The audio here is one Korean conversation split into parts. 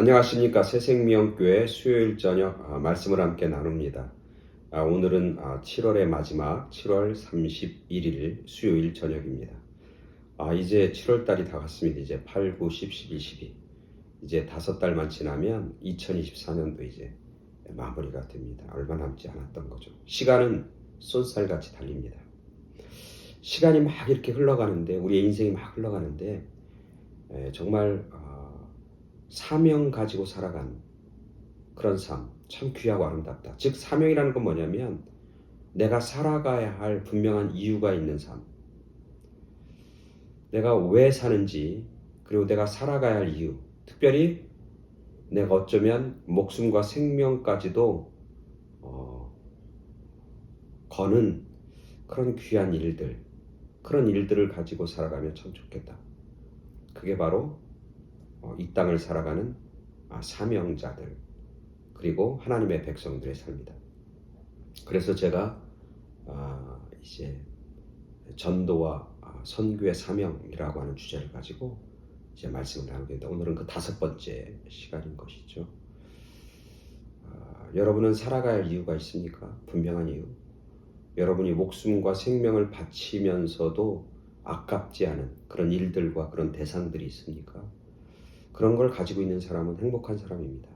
안녕하십니까 새생명교회 수요일 저녁 아, 말씀을 함께 나눕니다. 아, 오늘은 아, 7월의 마지막 7월 31일 수요일 저녁입니다. 아, 이제 7월 달이 다 갔습니다. 이제 8, 9, 10, 11, 12 이제 다섯 달만 지나면 2024년도 이제 마무리가 됩니다. 얼마 남지 않았던 거죠. 시간은 쏜살같이 달립니다. 시간이 막 이렇게 흘러가는데 우리의 인생이 막 흘러가는데 에, 정말 어, 사명 가지고 살아간 그런 삶 참 귀하고 아름답다. 즉 사명이라는 건 뭐냐면 내가 살아가야 할 분명한 이유가 있는 삶. 내가 왜 사는지 그리고 내가 살아가야 할 이유. 특별히 내가 어쩌면 목숨과 생명까지도 어, 거는 그런 귀한 일들, 그런 일들을 가지고 살아가면 참 좋겠다. 그게 바로 어, 이 땅을 살아가는 아, 사명자들 그리고 하나님의 백성들의 삶이다. 그래서 제가 아, 이제 전도와 아, 선교의 사명이라고 하는 주제를 가지고 이제 말씀을 나누겠습니다. 오늘은 그 다섯 번째 시간인 것이죠. 아, 여러분은 할 이유가 있습니까? 분명한 이유. 여러분이 목숨과 생명을 바치면서도 아깝지 않은 그런 일들과 그런 대상들이 있습니까? 그런 걸 가지고 있는 사람은 행복한 사람입니다.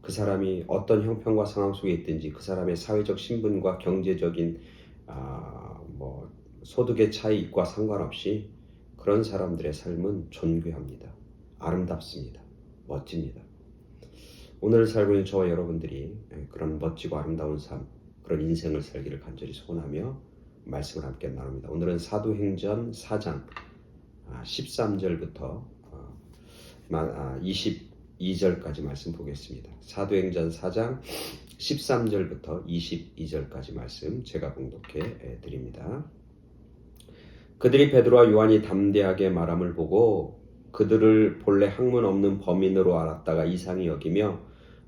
그 사람이 어떤 형편과 상황 속에 있든지 그 사람의 사회적 신분과 경제적인 아, 뭐 소득의 차이과 상관없이 그런 사람들의 삶은 존귀합니다. 아름답습니다. 멋집니다. 오늘 살고 있는 저와 여러분들이 그런 멋지고 아름다운 삶, 그런 인생을 살기를 간절히 소원하며 말씀을 함께 나눕니다. 오늘은 사도행전 4장 13절부터 22절까지 말씀 보겠습니다. 사도행전 4장 13절부터 22절까지 말씀 제가 공독해 드립니다. 그들이 베드로와 요한이 담대하게 말함을 보고 그들을 본래 학문 없는 범인으로 알았다가 이상히 여기며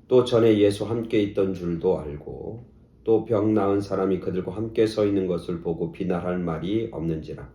또 전에 예수 함께 있던 줄도 알고 또 병 나은 사람이 그들과 함께 서 있는 것을 보고 비난할 말이 없는지라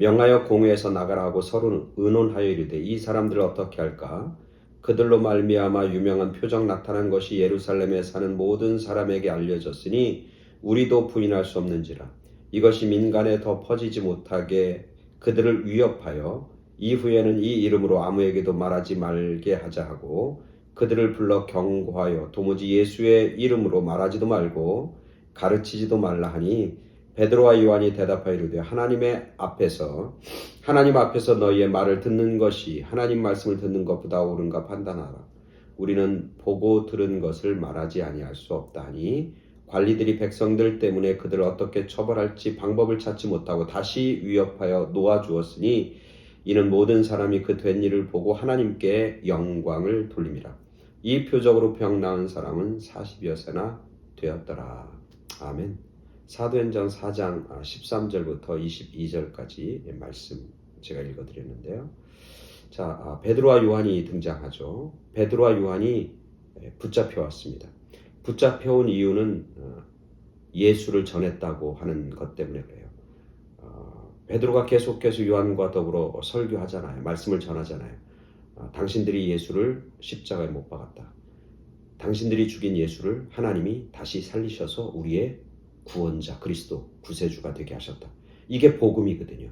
명하여 공회에서 나가라 하고 서로 의논하여 이르되 이 사람들을 어떻게 할까? 그들로 말미암아 유명한 표적 나타난 것이 예루살렘에 사는 모든 사람에게 알려졌으니 우리도 부인할 수 없는지라. 이것이 민간에 더 퍼지지 못하게 그들을 위협하여 이후에는 이 이름으로 아무에게도 말하지 말게 하자 하고 그들을 불러 경고하여 도무지 예수의 이름으로 말하지도 말고 가르치지도 말라 하니 베드로와 요한이 대답하여 이르되 하나님의 앞에서 하나님 앞에서 너희의 말을 듣는 것이 하나님 말씀을 듣는 것보다 옳은가 판단하라. 우리는 보고 들은 것을 말하지 아니할 수 없다 하니 관리들이 백성들 때문에 그들을 어떻게 처벌할지 방법을 찾지 못하고 다시 위협하여 놓아 주었으니 이는 모든 사람이 그 된 일을 보고 하나님께 영광을 돌림이라. 이 표적으로 병 나은 사람은 40여 세나 되었더라. 아멘. 사도행전 4장 13절부터 22절까지 말씀 제가 읽어드렸는데요. 자, 베드로와 요한이 등장하죠. 베드로와 요한이 붙잡혀 왔습니다. 붙잡혀 온 이유는 예수를 전했다고 하는 것 때문에 그래요. 베드로가 계속해서 요한과 더불어 설교하잖아요. 말씀을 전하잖아요. 당신들이 예수를 십자가에 못 박았다. 당신들이 죽인 예수를 하나님이 다시 살리셔서 우리의 구원자 그리스도 구세주가 되게 하셨다. 이게 복음이거든요.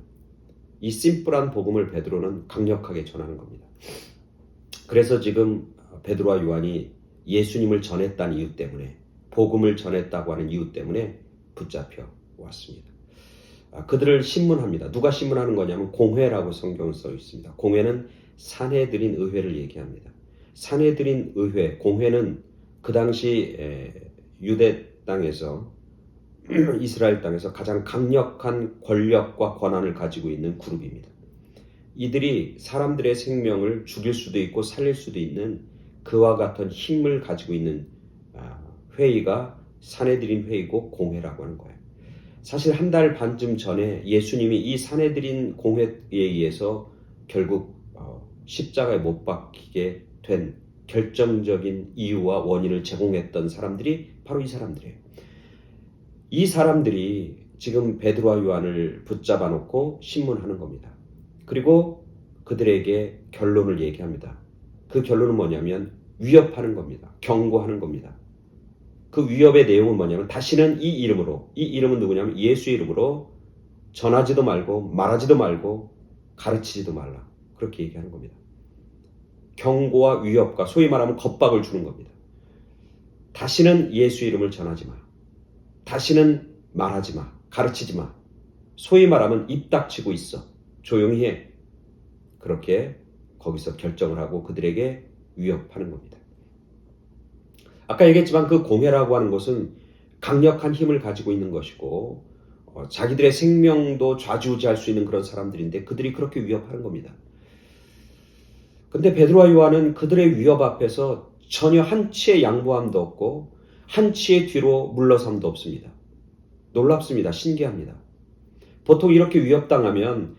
이 심플한 복음을 베드로는 강력하게 전하는 겁니다. 그래서 지금 베드로와 요한이 예수님을 전했다는 이유 때문에 복음을 전했다고 하는 이유 때문에 붙잡혀 왔습니다. 그들을 신문합니다. 누가 신문하는 거냐면 공회라고 성경은 써 있습니다. 공회는 사내들인 의회를 얘기합니다. 사내들인 의회, 공회는 그 당시 유대 땅에서 이스라엘 땅에서 가장 강력한 권력과 권한을 가지고 있는 그룹입니다. 이들이 사람들의 생명을 죽일 수도 있고 살릴 수도 있는 그와 같은 힘을 가지고 있는 회의가 사내들인 회의고 공회라고 하는 거예요. 사실 한 달 반쯤 전에 예수님이 이 사내들인 공회에 의해서 결국 십자가에 못 박히게 된 결정적인 이유와 원인을 제공했던 사람들이 바로 이 사람들이에요. 이 사람들이 지금 베드로와 요한을 붙잡아 놓고 신문하는 겁니다. 그리고 그들에게 결론을 얘기합니다. 그 결론은 뭐냐면 위협하는 겁니다. 경고하는 겁니다. 그 위협의 내용은 뭐냐면 다시는 이 이름으로 이 이름은 누구냐면 예수 이름으로 전하지도 말고 말하지도 말고 가르치지도 말라. 그렇게 얘기하는 겁니다. 경고와 위협과 소위 말하면 겁박을 주는 겁니다. 다시는 예수 이름을 전하지 마. 다시는 말하지 마. 가르치지 마. 소위 말하면 입 닥치고 있어. 조용히 해. 그렇게 거기서 결정을 하고 그들에게 위협하는 겁니다. 아까 얘기했지만 그 공회라고 하는 것은 강력한 힘을 가지고 있는 것이고 어, 자기들의 생명도 좌지우지할 수 있는 그런 사람들인데 그들이 그렇게 위협하는 겁니다. 근데 베드로와 요한은 그들의 위협 앞에서 전혀 한치의 양보함도 없고 한 치의 뒤로 물러섬도 없습니다. 놀랍습니다. 신기합니다. 보통 이렇게 위협당하면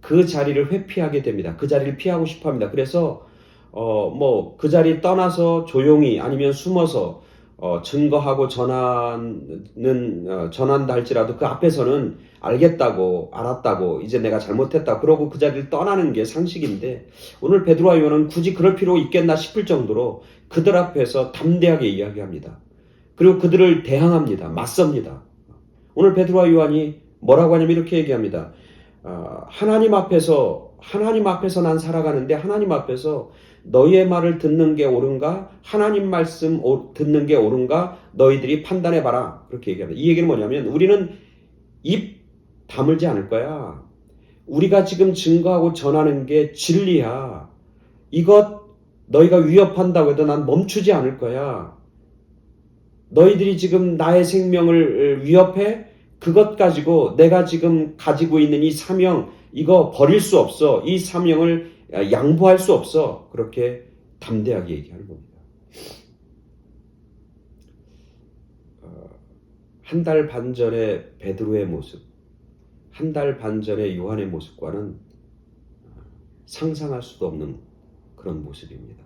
그 자리를 회피하게 됩니다. 그 자리를 피하고 싶어 합니다. 그래서 어 뭐 그 자리 떠나서 조용히 아니면 숨어서 어 증거하고 전하는 어, 전한다 할지라도 그 앞에서는 알겠다고 알았다고 이제 내가 잘못했다 그러고 그 자리를 떠나는 게 상식인데 오늘 베드로와 요한은 굳이 그럴 필요 있겠나 싶을 정도로 그들 앞에서 담대하게 이야기합니다. 그리고 그들을 대항합니다. 맞섭니다. 오늘 베드로와 요한이 뭐라고 하냐면 이렇게 얘기합니다. 아, 하나님 앞에서 하나님 앞에서 난 살아가는데 하나님 앞에서 너희의 말을 듣는 게 옳은가? 하나님 말씀 오- 듣는 게 옳은가? 너희들이 판단해 봐라. 그렇게 얘기합니다. 이 얘기는 뭐냐면 우리는 입 다물지 않을 거야. 우리가 지금 증거하고 전하는 게 진리야. 이것 너희가 위협한다고 해도 난 멈추지 않을 거야. 너희들이 지금 나의 생명을 위협해? 그것 가지고 내가 지금 가지고 있는 이 사명, 이거 버릴 수 없어. 이 사명을 양보할 수 없어. 그렇게 담대하게 얘기하는 겁니다. 어, 한달 반 전에 베드로의 모습, 한 달 반 전에 요한의 모습과는 상상할 수도 없는 그런 모습입니다.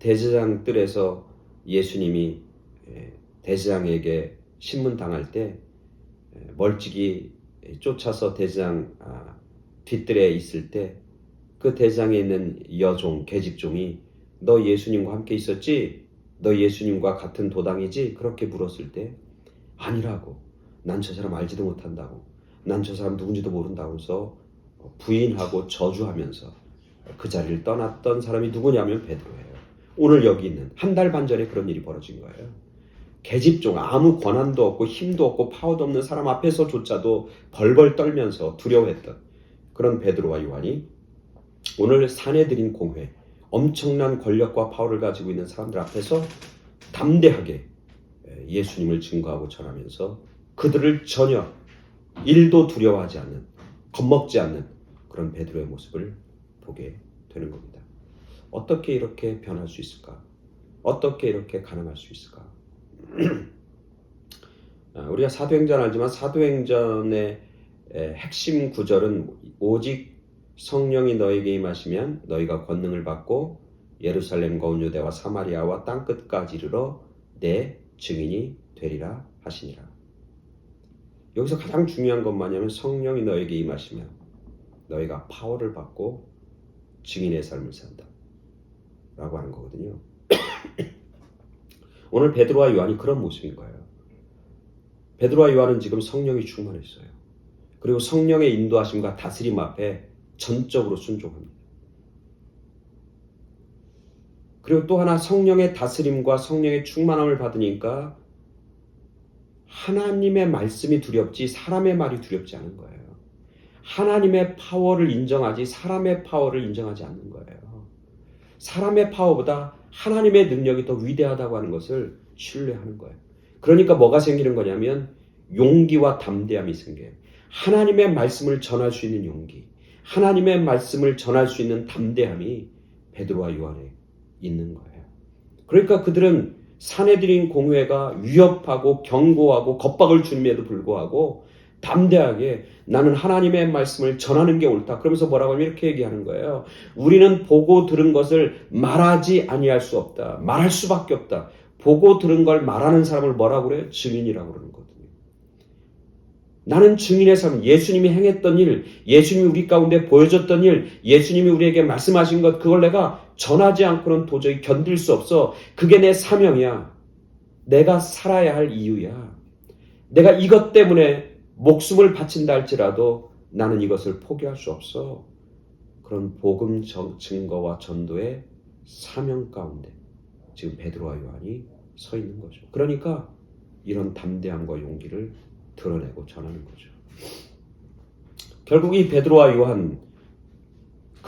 대제장 뜰에서 예수님이 에, 대제장에게 신문 당할 때 에, 멀찍이 쫓아서 대제장 아, 뒷뜰에 있을 때 그 대장에 있는 여종 계집종이 너 예수님과 함께 있었지? 너 예수님과 같은 도당이지? 그렇게 물었을 때 아니라고 난 저 사람 알지도 못한다고 난 저 사람 누군지도 모른다면서 부인하고 저주하면서 그 자리를 떠났던 사람이 누구냐면 베드로예요. 오늘 여기 있는 한 달 반 전에 그런 일이 벌어진 거예요. 계집종 아무 권한도 없고 힘도 없고 파워도 없는 사람 앞에서조차도 벌벌 떨면서 두려워했던 그런 베드로와 요한이 오늘 사내들인 공회 엄청난 권력과 파워를 가지고 있는 사람들 앞에서 담대하게 예수님을 증거하고 전하면서 그들을 전혀 일도 두려워하지 않는 겁먹지 않는 그런 베드로의 모습을 보게 되는 겁니다. 어떻게 이렇게 변할 수 있을까? 어떻게 이렇게 가능할 수 있을까? 아, 우리가 사도행전 알지만 사도행전의 에, 핵심 구절은 오직 성령이 너에게 임하시면 너희가 권능을 받고 예루살렘과 온 유대와 사마리아와 땅 끝까지 이르러 내 증인이 되리라 하시니라. 여기서 가장 중요한 건 뭐냐면 성령이 너에게 임하시면 너희가 파워를 받고 증인의 삶을 산다. 라고 하는 거거든요. 오늘 베드로와 요한이 그런 모습인 거예요. 베드로와 요한은 지금 성령이 충만했어요. 그리고 성령의 인도하심과 다스림 앞에 전적으로 순종합니다. 그리고 또 하나 성령의 다스림과 성령의 충만함을 받으니까 하나님의 말씀이 두렵지 사람의 말이 두렵지 않은 거예요. 하나님의 파워를 인정하지 사람의 파워를 인정하지 않는 거예요. 사람의 파워보다 하나님의 능력이 더 위대하다고 하는 것을 신뢰하는 거예요. 그러니까 뭐가 생기는 거냐면 용기와 담대함이 생겨요. 하나님의 말씀을 전할 수 있는 용기, 하나님의 말씀을 전할 수 있는 담대함이 베드로와 요한에 있는 거예요. 그러니까 그들은 사내들인 공회가 위협하고 경고하고 겁박을 줌에도 불구하고 담대하게 나는 하나님의 말씀을 전하는 게 옳다. 그러면서 뭐라고 하면 이렇게 얘기하는 거예요. 우리는 보고 들은 것을 말하지 아니할 수 없다. 말할 수밖에 없다. 보고 들은 걸 말하는 사람을 뭐라고 그래요? 증인이라고 그러는 거거든요. 나는 증인의 삶, 예수님이 행했던 일, 예수님이 우리 가운데 보여줬던 일, 예수님이 우리에게 말씀하신 것, 그걸 내가 전하지 않고는 도저히 견딜 수 없어. 그게 내 사명이야. 내가 살아야 할 이유야. 내가 이것 때문에 목숨을 바친다 할지라도 나는 이것을 포기할 수 없어. 그런 복음 정- 증거와 전도의 사명 가운데 지금 베드로와 요한이 서 있는 거죠. 그러니까 이런 담대함과 용기를 드러내고 전하는 거죠. 결국 이 베드로와 요한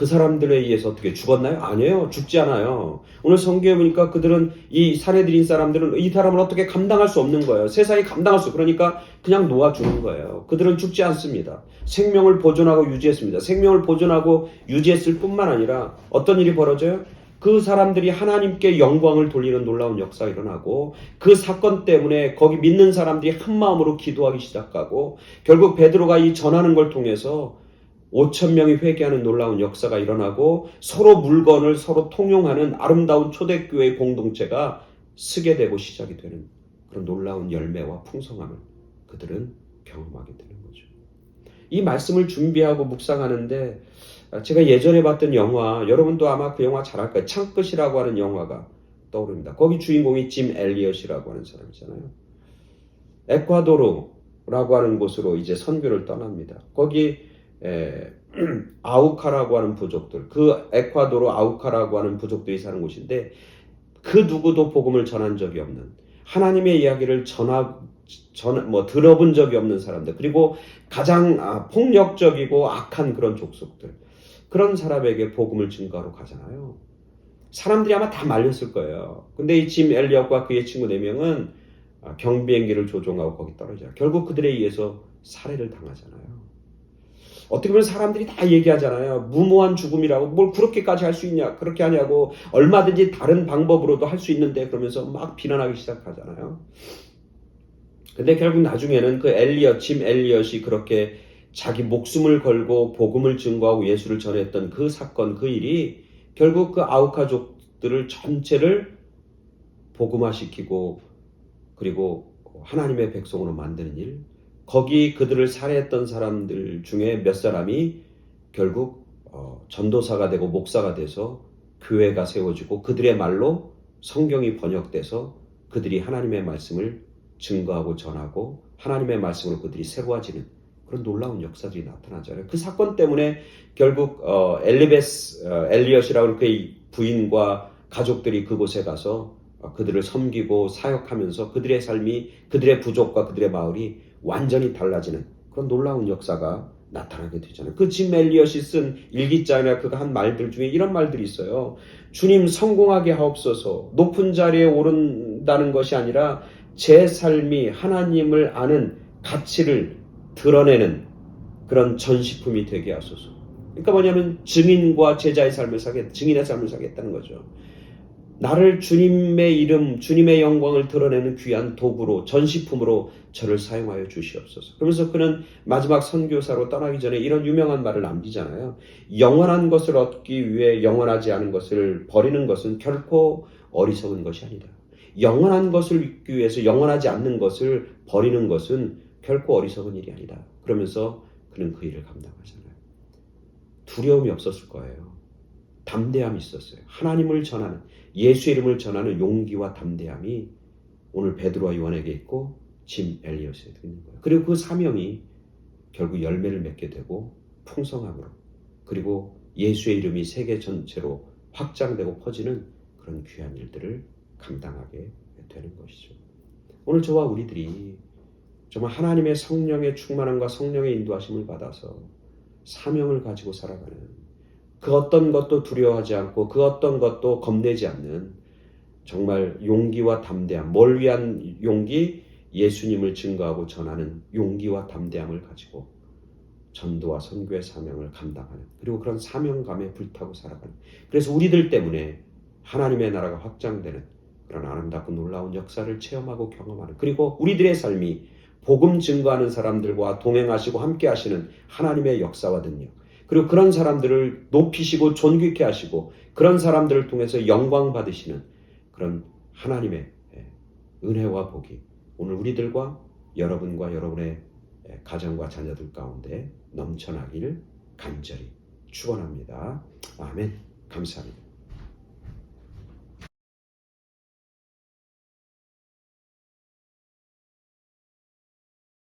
그 사람들에 의해서 어떻게 죽었나요? 아니에요. 죽지 않아요. 오늘 성경에 보니까 그들은 이 살해드린 사람들은 이 사람을 어떻게 감당할 수 없는 거예요. 세상이 감당할 수 그러니까 그냥 놓아주는 거예요. 그들은 죽지 않습니다. 생명을 보존하고 유지했습니다. 생명을 보존하고 유지했을 뿐만 아니라 어떤 일이 벌어져요? 그 사람들이 하나님께 영광을 돌리는 놀라운 역사가 일어나고 그 사건 때문에 거기 믿는 사람들이 한 마음으로 기도하기 시작하고 결국 베드로가 이 전하는 걸 통해서 5천 명이 회개하는 놀라운 역사가 일어나고 서로 물건을 서로 통용하는 아름다운 초대교회 공동체가 쓰게 되고 시작이 되는 그런 놀라운 열매와 풍성함을 그들은 경험하게 되는 거죠. 이 말씀을 준비하고 묵상하는데 제가 예전에 봤던 영화 여러분도 아마 그 영화 잘 알 거예요. 창끝이라고 하는 영화가 떠오릅니다. 거기 주인공이 짐 엘리엇이라고 하는 사람이잖아요. 에콰도르라고 하는 곳으로 이제 선교를 떠납니다. 거기 에, 아우카라고 하는 부족들, 그 에콰도르 아우카라고 하는 부족들이 사는 곳인데 그 누구도 복음을 전한 적이 없는 하나님의 이야기를 전하 전, 뭐 들어본 적이 없는 사람들 그리고 가장 아, 폭력적이고 악한 그런 족속들 그런 사람에게 복음을 증거하러 가잖아요. 사람들이 아마 다 말렸을 거예요. 근데 이 짐 엘리엇과 그의 친구 네 명은 아, 경비행기를 조종하고 거기 떨어져요. 결국 그들에 의해서 살해를 당하잖아요. 어떻게 보면 사람들이 다 얘기하잖아요. 무모한 죽음이라고 뭘 그렇게까지 할 수 있냐? 그렇게 하냐고 얼마든지 다른 방법으로도 할 수 있는데 그러면서 막 비난하기 시작하잖아요. 근데 결국 나중에는 그 엘리엇, 짐 엘리엇이 그렇게 자기 목숨을 걸고 복음을 증거하고 예수를 전했던 그 사건, 그 일이 결국 그 아우카족들을 전체를 복음화시키고 그리고 하나님의 백성으로 만드는 일, 거기 그들을 살해했던 사람들 중에 몇 사람이 결국 어, 전도사가 되고 목사가 돼서 교회가 세워지고 그들의 말로 성경이 번역돼서 그들이 하나님의 말씀을 증거하고 전하고 하나님의 말씀으로 그들이 새로워지는 그런 놀라운 역사들이 나타나잖아요. 그 사건 때문에 결국 어, 엘리베스 어, 엘리엇이라고 그 부인과 가족들이 그곳에 가서 어, 그들을 섬기고 사역하면서 그들의 삶이 그들의 부족과 그들의 마을이 완전히 달라지는 그런 놀라운 역사가 나타나게 되잖아요. 그 짐 엘리엇이 쓴 일기장이나 그가 한 말들 중에 이런 말들이 있어요. 주님 성공하게 하옵소서. 높은 자리에 오른다는 것이 아니라 제 삶이 하나님을 아는 가치를 드러내는 그런 전시품이 되게 하소서. 그러니까 뭐냐면 증인과 제자의 삶을 사겠, 증인의 삶을 사겠다는 거죠. 나를 주님의 이름, 주님의 영광을 드러내는 귀한 도구로, 전시품으로 저를 사용하여 주시옵소서. 그러면서 그는 마지막 선교사로 떠나기 전에 이런 유명한 말을 남기잖아요. 영원한 것을 얻기 위해 영원하지 않은 것을 버리는 것은 결코 어리석은 것이 아니다. 영원한 것을 잊기 위해서 영원하지 않는 것을 버리는 것은 결코 어리석은 일이 아니다. 그러면서 그는 그 일을 감당하잖아요. 두려움이 없었을 거예요. 담대함이 있었어요. 하나님을 전하는 예수 이름을 전하는 용기와 담대함이 오늘 베드로와 요한에게 있고 짐 엘리엇에게 있는 거예요. 그리고 그 사명이 결국 열매를 맺게 되고 풍성함으로 그리고 예수의 이름이 세계 전체로 확장되고 퍼지는 그런 귀한 일들을 감당하게 되는 것이죠. 오늘 저와 우리들이 정말 하나님의 성령의 충만함과 성령의 인도하심을 받아서 사명을 가지고 살아가는 그 어떤 것도 두려워하지 않고 그 어떤 것도 겁내지 않는 정말 용기와 담대함, 뭘 위한 용기? 예수님을 증거하고 전하는 용기와 담대함을 가지고 전도와 선교의 사명을 감당하는 그리고 그런 사명감에 불타고 살아가는 그래서 우리들 때문에 하나님의 나라가 확장되는 그런 아름답고 놀라운 역사를 체험하고 경험하는 그리고 우리들의 삶이 복음 증거하는 사람들과 동행하시고 함께 하시는 하나님의 역사와 능력 그리고 그런 사람들을 높이시고 존귀케 하시고 그런 사람들을 통해서 영광 받으시는 그런 하나님의 은혜와 복이 오늘 우리들과 여러분과 여러분의 예, 가정과 자녀들 가운데 넘쳐나기를 간절히 축원합니다. 아멘. 감사합니다.